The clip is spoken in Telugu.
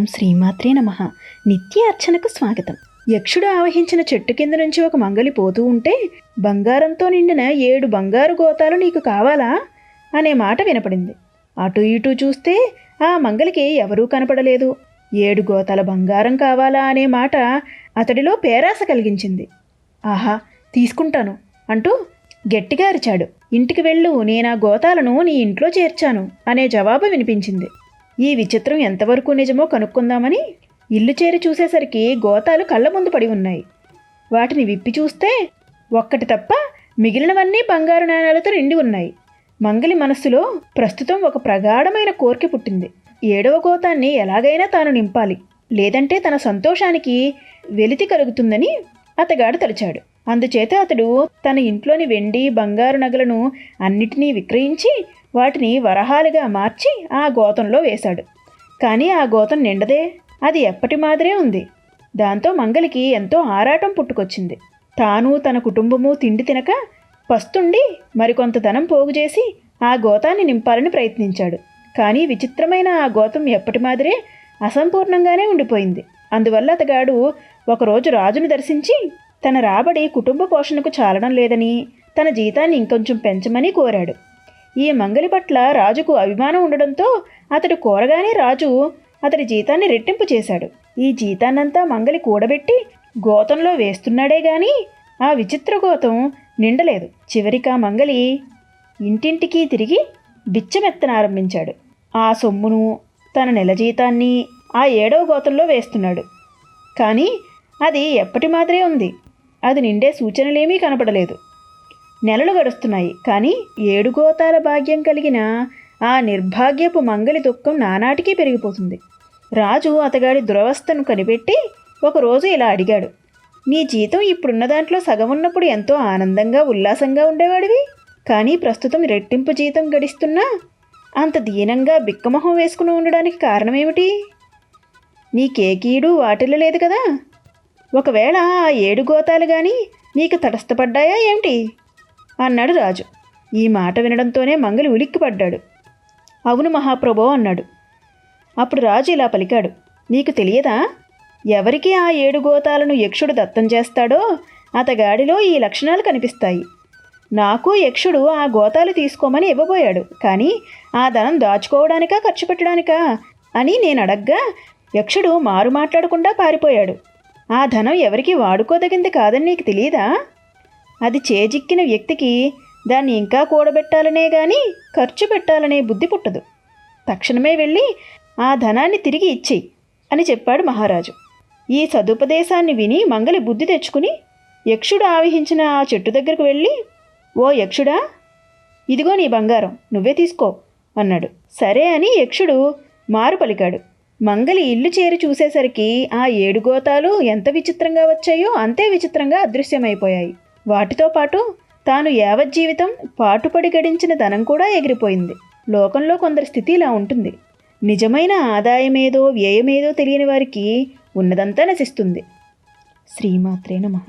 ఓం శ్రీమాత్రే నమ. నిత్య అర్చనకు స్వాగతం. యక్షుడు ఆవహించిన చెట్టు కింద నుంచి ఒక మంగలి పోతూ ఉంటే బంగారంతో నిండిన ఏడు బంగారు గోతాలు నీకు కావాలా? అనే మాట వినపడింది. అటు ఇటు చూస్తే ఆ మంగలికి ఎవరూ కనపడలేదు. ఏడు గోతాల బంగారం కావాలా అనే మాట అతడిలో పేరాస కలిగించింది. ఆహా తీసుకుంటాను అంటూ గట్టిగా అరిచాడు. ఇంటికి వెళ్ళు నేనా గోతాలను నీ ఇంట్లో చేర్చాను అనే జవాబు వినిపించింది. ఈ విచిత్రం ఎంతవరకు నిజమో కనుక్కుందామని ఇల్లు చేరి చూసేసరికి గోతాలు కళ్ళ ముందు పడి ఉన్నాయి. వాటిని విప్పి చూస్తే ఒక్కటి తప్ప మిగిలినవన్నీ బంగారు నాణాలతో నిండి ఉన్నాయి. మంగలి మనస్సులో ప్రస్తుతం ఒక ప్రగాఢమైన కోరిక పుట్టింది. ఏడవ గోతాన్ని ఎలాగైనా తాను నింపాలి. లేదంటే తన సంతోషానికి వెలితి కలుగుతుందని అతగాడు తలిచాడు. అందుచేత అతడు తన ఇంట్లోని వెండి బంగారు నగలను అన్నిటినీ విక్రయించి వాటిని వరహాలుగా మార్చి ఆ గోతంలో వేశాడు. కానీ ఆ గోతం నిండదే అది ఎప్పటి మాదిరే ఉంది. దాంతో మంగలికి ఎంతో ఆరాటం పుట్టుకొచ్చింది. తాను తన కుటుంబము తిండి తినక పస్తుండి మరికొంత ధనం పోగు చేసి ఆ గోతాన్ని నింపాలని ప్రయత్నించాడు. కానీ విచిత్రమైన ఆ గోతం ఎప్పటి మాదిరే అసంపూర్ణంగానే ఉండిపోయింది. అందువల్ల అతగాడు ఒకరోజు రాజును దర్శించి తన రాబడి కుటుంబ పోషణకు చాలడం లేదని తన జీతాన్ని ఇంకొంచెం పెంచమని కోరాడు. ఈ మంగలి పట్ల రాజుకు అభిమానం ఉండడంతో అతడు కోరగానే రాజు అతడి జీతాన్ని రెట్టింపు చేశాడు. ఈ జీతాన్నంతా మంగలి కూడబెట్టి గోతంలో వేస్తున్నాడే గాని ఆ విచిత్ర గోతం నిండలేదు. చివరికి ఆ మంగలి ఇంటింటికి తిరిగి బిచ్చమెత్తనారంభించాడు. ఆ సొమ్మును తన నెల జీతాన్ని ఆ ఏడవ గోతంలో వేస్తున్నాడు. కానీ అది ఎప్పటి మాదిరే ఉంది. అది నిండే సూచనలేమీ కనపడలేదు. నెలలు గడుస్తున్నాయి. కానీ ఏడు గోతాల భాగ్యం కలిగిన ఆ నిర్భాగ్యపు మంగలి దుఃఖం నానాటికీ పెరిగిపోతుంది. రాజు అతగాడి దురవస్థను కనిపెట్టి ఒకరోజు ఇలా అడిగాడు నీ జీతం ఇప్పుడున్న దాంట్లో సగం ఉన్నప్పుడు ఎంతో ఆనందంగా ఉల్లాసంగా ఉండేవాడివి? కానీ ప్రస్తుతం రెట్టింపు జీతం గడిస్తున్నా అంత దీనంగా బిక్కమొహం వేసుకుని ఉండడానికి కారణమేమిటి? నీకే కీడు వాటిల్లో లేదు కదా? ఒకవేళ ఆ ఏడు గోతాలు కానీ నీకు తటస్థపడ్డాయా ఏమిటి? అన్నాడు రాజు. ఈ మాట వినడంతోనే మంగలి ఉలిక్కిపడ్డాడు. అవును మహాప్రభో అన్నాడు. అప్పుడు రాజు ఇలా పలికాడు. నీకు తెలియదా? ఎవరికి ఆ ఏడు గోతాలను యక్షుడు దత్తం చేస్తాడో అతగాడిలో ఈ లక్షణాలు కనిపిస్తాయి. నాకు యక్షుడు ఆ గోతాలు తీసుకోమని ఇవ్వబోయాడు. కానీ ఆ ధనం దాచుకోవడానికా ఖర్చు పెట్టడానికా అని నేను అడగ్గా యక్షుడు మారు మాట్లాడకుండా పారిపోయాడు. ఆ ధనం ఎవరికి వాడుకోదగింది కాదని నీకు తెలియదా? అది చేజిక్కిన వ్యక్తికి దాన్ని ఇంకా కూడబెట్టాలనే గాని ఖర్చు పెట్టాలనే బుద్ధి పుట్టదు. తక్షణమే వెళ్ళి ఆ ధనాన్ని తిరిగి ఇచ్చేయి అని చెప్పాడు మహారాజు. ఈ సదుపదేశాన్ని విని మంగలి బుద్ధి తెచ్చుకుని యక్షుడు ఆవహించిన ఆ చెట్టు దగ్గరకు వెళ్ళి ఓ యక్షుడా ఇదిగో నీ బంగారం నువ్వే తీసుకో అన్నాడు. సరే అని యక్షుడు మారు పలికాడు. మంగలి ఇల్లు చేరి చూసేసరికి ఆ ఏడు గోతాలు ఎంత విచిత్రంగా వచ్చాయో అంతే విచిత్రంగా అదృశ్యమైపోయాయి. వాటితో పాటు తాను యావజ్జీవితం పాటుపడి గడించిన ధనం కూడా ఎగిరిపోయింది. లోకంలో కొందరి స్థితి ఇలా ఉంటుంది. నిజమైన ఆదాయమేదో వ్యయమేదో తెలియని వారికి ఉన్నదంతా నశిస్తుంది. శ్రీమాత్రే నమః.